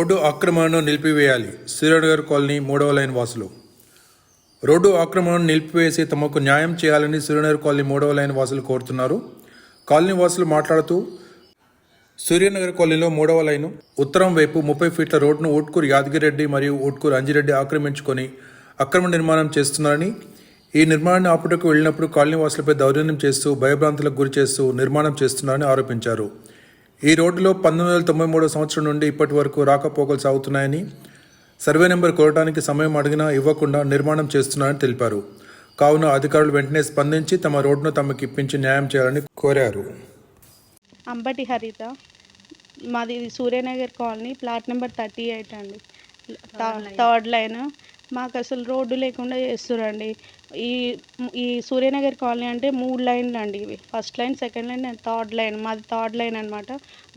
Road ఆక్రమణను నిలిపివేయాలి. Suryanagar colony మూడవ లైన్ వాసులు. రోడ్డు ఆక్రమణను నిలిపివేసి తమకు న్యాయం చేయాలని సూర్యనగర్ కాలనీ మూడవ లైన్ వాసులు కోరుతున్నారు. కాలనీ వాసులు మాట్లాడుతూ సూర్యనగర్ కాలనీలో మూడవ లైను ఉత్తరం వైపు ముప్పై ఫీట్ల రోడ్డును ఊట్కూరు యాదగిరెడ్డి మరియు ఊట్కూరు అంజిరెడ్డి ఆక్రమించుకొని అక్రమ నిర్మాణం చేస్తున్నారని ఈ నిర్మాణాన్ని ఆపుటకు వెళ్ళినప్పుడు కాలనీ వాసులపై దౌర్జన్యం చేస్తూ భయభ్రాంతులకు గురి చేస్తూ నిర్మాణం చేస్తున్నారని ఆరోపించారు. ఈ రోడ్డులో పంతొమ్మిది వందల తొంభై మూడో సంవత్సరం నుండి ఇప్పటి వరకు రాకపోకలు సాగుతున్నాయని సర్వే నెంబర్ కోరడానికి సమయం అడిగినా ఇవ్వకుండా నిర్మాణం చేస్తున్నారని తెలిపారు. కావున అధికారులు వెంటనే స్పందించి తమ రోడ్డును తమకు ఇప్పించి న్యాయం చేయాలని కోరారు. అంబటి హరిత మాది Suryanagar colony plot number thirty eight అండి. Third line. మాకు అసలు రోడ్డు లేకుండా చేస్తురండి ఈ ఈ సూర్యనగర్ కాలనీ అంటే మూడు లైన్లు అండి ఇవి. First line second line and third line. మాది థర్డ్ లైన్ అనమాట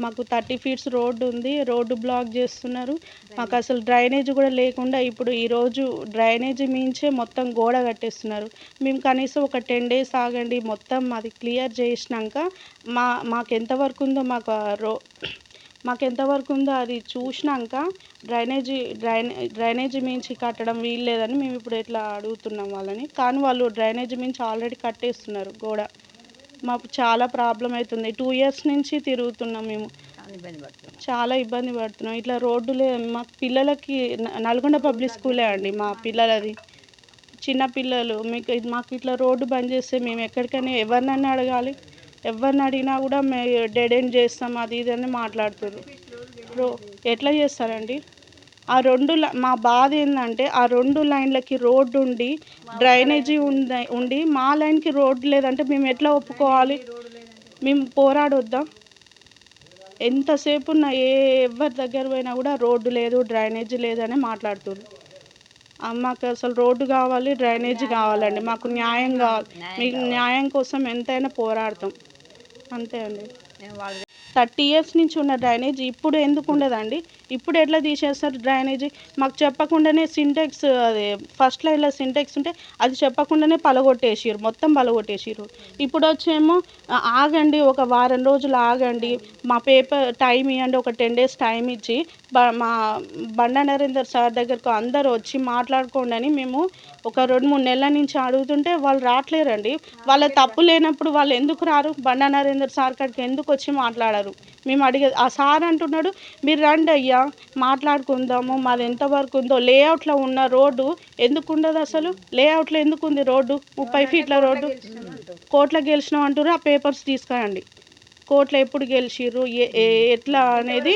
మాకు థర్టీ ఫీట్స్ రోడ్డు ఉంది. రోడ్డు బ్లాక్ చేస్తున్నారు. మాకు అసలు డ్రైనేజ్ కూడా లేకుండా ఇప్పుడు ఈరోజు డ్రైనేజ్ మించే మొత్తం గోడ కట్టేస్తున్నారు. మేము కనీసం ఒక టెన్ డేస్ ఆగండి. మొత్తం మాది క్లియర్ చేసినాక మా మాకు ఎంతవరకు ఉందో మాకు రో మాకు ఎంతవరకు ఉందో అది చూసినాక డ్రైనేజీ డ్రైనే డ్రైనేజీ మించి కట్టడం వీల్లేదని మేము ఇప్పుడు ఇట్లా అడుగుతున్నాం వాళ్ళని. కానీ వాళ్ళు డ్రైనేజీ మించి ఆల్రెడీ కట్టేస్తున్నారు గోడ. మాకు చాలా ప్రాబ్లం అవుతుంది టూ ఇయర్స్ నుంచి తిరుగుతున్నాం మేము. చాలా ఇబ్బంది పడుతున్నాం. ఇట్లా రోడ్డులే మా పిల్లలకి నల్గొండ పబ్లిక్ స్కూలే అండి మా పిల్లలది. చిన్న పిల్లలు మీకు మాకు ఇట్లా రోడ్డు బంద్ చేస్తే మేము ఎక్కడికైనా ఎవరినైనా అడగాలి. ఎవరిని అడిగినా కూడా మేము డెడ్ ఎండ్ చేస్తాం అది ఇది అని మాట్లాడుతారు రో ఎట్లా చేస్తారండి? ఆ రెండు లై- మా బాధ ఏంటంటే ఆ రెండు లైన్లకి రోడ్డు ఉండి డ్రైనేజీ ఉంది ఉండి మా లైన్కి రోడ్డు లేదంటే మేము ఎట్లా ఒప్పుకోవాలి? మేము పోరాడొద్దా? ఎంతసేపు ఉన్న ఏ ఎవరి దగ్గర పోయినా కూడా రోడ్డు లేదు డ్రైనేజీ లేదని మాట్లాడుతున్నారు ఆ, మాకు అసలు రోడ్డు కావాలి డ్రైనేజీ కావాలండి. మాకు న్యాయం కావాలి. మీకు న్యాయం కోసం ఎంతైనా పోరాడతాం. అంతే అండి. థర్టీ ఇయర్స్ నుంచి ఉన్న డ్రైనేజీ ఇప్పుడు ఎందుకు ఉండదండి? ఇప్పుడు ఎట్లా తీసేస్తారు డ్రైనేజీ? మాకు చెప్పకుండానే సింటెక్స్ అది ఫస్ట్ లైన్లో సింటెక్స్ ఉంటే అది చెప్పకుండానే పలగొట్టేసారు మొత్తం పలగొట్టేసారు ఇప్పుడు వచ్చేమో ఆగండి ఒక వారం రోజులు ఆగండి మా పేపర్ టైం ఇవ్వండి ఒక టెన్ డేస్ టైం ఇచ్చి బ మా బండ నరేందర్ సార్ దగ్గరకు అందరూ వచ్చి మాట్లాడుకోండి అని మేము ఒక రెండు మూడు నెలల నుంచి అడుగుతుంటే వాళ్ళు రావట్లేరండి వాళ్ళ తప్పు లేనప్పుడు వాళ్ళు ఎందుకు రారు? బండ నరేందర్ సార్ కాడికి ఎందుకు వచ్చి మాట్లాడరు? మేము అడిగే ఆ సార్ అంటున్నాడు మీరు రండి అయ్యా మాట్లాడుకుందాము మాది ఎంతవరకు ఉందో. లేఅవుట్లో ఉన్న రోడ్డు ఎందుకు ఉండదు అసలు? లేఅవుట్లో ఎందుకు ఉంది రోడ్డు? ముప్పై ఫీట్ల రోడ్డు. కోట్ల గెలిచినాం అంటారు ఆ పేపర్స్ తీసుకురండి. కోట్లు ఎప్పుడు గెలిచిర్రు? ఎట్లా అనేది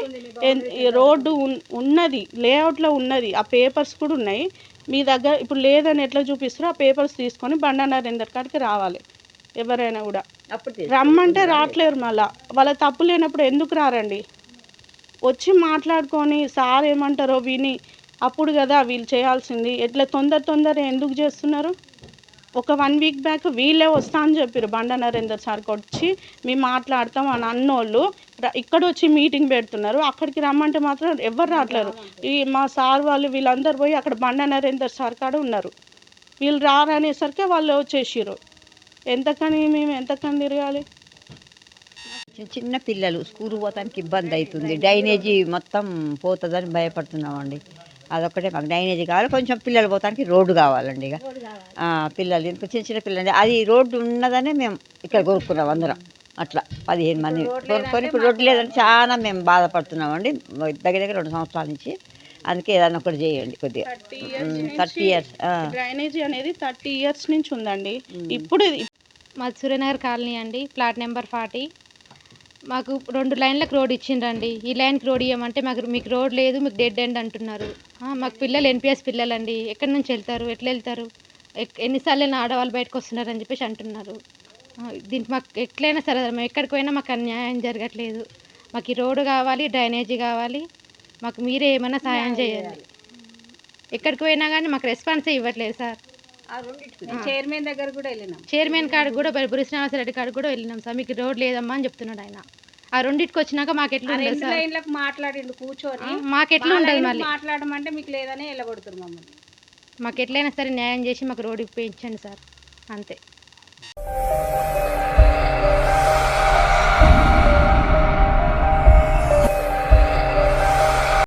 రోడ్డు ఉన్- ఉన్నది లేఅవుట్లో ఉన్నది ఆ పేపర్స్ కూడా ఉన్నాయి. మీ దగ్గర ఇప్పుడు లేదని ఎట్లా చూపిస్తారో ఆ పేపర్స్ తీసుకొని బండా నరేందర్ కాడికి రావాలి ఎవరైనా కూడా. రమ్మంటే రావట్లేరు మళ్ళా. వాళ్ళ తప్పు లేనప్పుడు ఎందుకు రారండి? వచ్చి మాట్లాడుకొని సార్ ఏమంటారో విని అప్పుడు కదా వీళ్ళు చేయాల్సింది. ఎట్లా తొందర తొందర ఎందుకు చేస్తున్నారు? ఒక వన్ వీక్ బ్యాక్ వీళ్ళే వస్తా అని చెప్పారు బండ నరేందర్ సార్కి వచ్చి మేము మాట్లాడతాం అని అన్నోళ్ళు. ఇక్కడ వచ్చి మీటింగ్ పెడుతున్నారు. అక్కడికి రమ్మంటే మాత్రం ఎవరు రావట్లేరు. ఈ మా సార్ వాళ్ళు వీళ్ళందరూ పోయి అక్కడ బండ నరేందర్ సార్ కాడ ఉన్నారు. వీళ్ళు రారనేసరికి వాళ్ళు వచ్చేసారు ఎంతకని మేము ఎంతకని తిరగాలి? చిన్న చిన్న పిల్లలు స్కూల్ పోతానికి ఇబ్బంది అవుతుంది డ్రైనేజీ మొత్తం పోతుందని భయపడుతున్నామండి. అదొక్కటే మాకు డ్రైనేజీ కావాలి కొంచెం పిల్లలు పోతానికి రోడ్డు కావాలండి ఇక. ఆ, పిల్లలు ఇంకా చిన్న చిన్న పిల్లలు అది రోడ్డు ఉన్నదనే మేము ఇక్కడ కొనుక్కున్నాం అందరం. అట్లా పదిహేను మంది కొనుక్కొని ఇప్పుడు రోడ్డు లేదని చాలా మేము బాధపడుతున్నామండి. దగ్గర దగ్గర రెండు సంవత్సరాల నుంచి. అందుకే ఏదైనా ఒకటి చేయండి కొద్దిగా. థర్టీ ఇయర్స్ డ్రైనేజీ అనేది థర్టీ ఇయర్స్ నుంచి ఉందండి. ఇప్పుడు మాది సూర్యనగర్ కాలనీ అండి ప్లాట్ నెంబర్ ఫార్టీ. మాకు రెండు లైన్లకు రోడ్ ఇచ్చిండ్రండి. ఈ లైన్కి రోడ్ ఇవ్వమంటే మాకు మీకు రోడ్ లేదు మీకు డెడ్ ఎండ్ అంటున్నారు. మాకు పిల్లలు ఎన్పిఎస్ పిల్లలండి. ఎక్కడి నుంచి వెళ్తారు? ఎట్లా వెళ్తారు? ఎక్- ఎన్నిసార్లు అయినా ఆడవాళ్ళు బయటకు వస్తున్నారని చెప్పేసి అంటున్నారు. దీనికి మాకు ఎట్లయినా సరే మేము ఎక్కడికి పోయినా మాకు అన్యాయం జరగట్లేదు. మాకు ఈ రోడ్డు కావాలి డ్రైనేజీ కావాలి. మాకు మీరే ఏమైనా సాయం చేయండి. ఎక్కడికి పోయినా కానీ మాకు రెస్పాన్సే ఇవ్వట్లేదు సార్. చైర్మన్ దగ్గర కూడా వెళ్ళినాం. చైర్మన్ కాడికి కూడా బురి శ్రీనివాసరెడ్డి కాడికి కూడా వెళ్ళినాం సార్. మీకు రోడ్ లేదమ్మా అని చెప్తున్నాడు ఆయన. ఆ రెండింటికి వచ్చినాక మాకు ఎట్లా ఉండదు రెండు సార్. లైన్లకు మాట్లాడిండు కూర్చొని. మాకు ఎట్లా లైన్కి మళ్ళీ. మాట్లాడమంటే మీకు లేదని వెళ్ళగొడుతున్నారు మమ్మల్ని. మాకు ఎట్లయినా సరే న్యాయం చేసి మాకు రోడ్ ఇప్పించండి సార్. అంతే.